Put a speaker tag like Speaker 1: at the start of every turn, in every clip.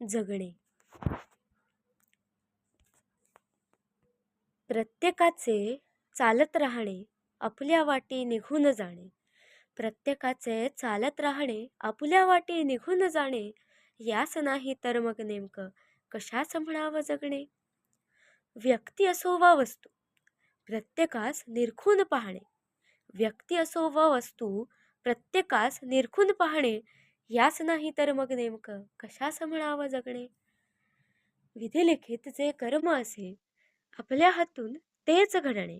Speaker 1: जगणे प्रत्येकाचे चालत राहणे आपल्या वाटी निघून जाणे. प्रत्येकाचे चालत राहणे आपल्या वाटी निघून जाणे यास नाही तर मग नेमकं कशास म्हणावं जगणे? व्यक्ती असो वा वस्तू प्रत्येकास निरखून पाहणे. व्यक्ती असो व वस्तू प्रत्येकास निरखून पाहणे यास नाही तर मग नेमकं कशास म्हणावं जगणे? विधिलिखित जे कर्म असे आपल्या हातून तेच घडणे.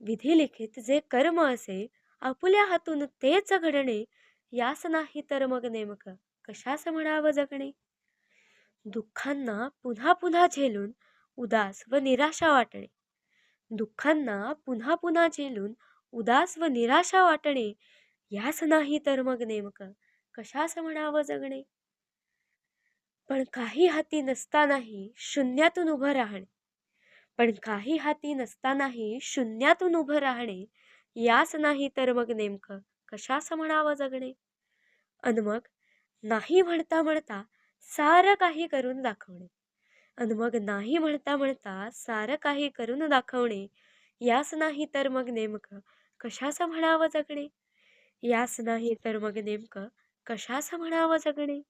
Speaker 1: विधिलिखित जे कर्म असे आपल्या हातून तेच घडणे. यास नाही तर मग नेमकं कशास म्हणावं जगणे? दुःखांना पुन्हा पुन्हा झेलून उदास व निराशा वाटणे. दुःखांना पुन्हा पुन्हा झेलून उदास व निराशा वाटणे. यास नाही तर मग नेमकं कशास म्हणावं जगणे? पण काही हाती नसतानाही शून्यातून उभं राहणे. पण काही हाती नसतानाही शून्यातून उभं राहणे यास नाही तर मग नेमकं कशास म्हणावं जगणे? अन मग नाही म्हणता म्हणता सारं काही करून दाखवणे. अन मग नाही म्हणता म्हणता सारं काही करून दाखवणे यास नाही तर मग नेमकं कशास म्हणावं जगणे? यास नाही तर मग नेमकं कशास म्हणावं जगणे?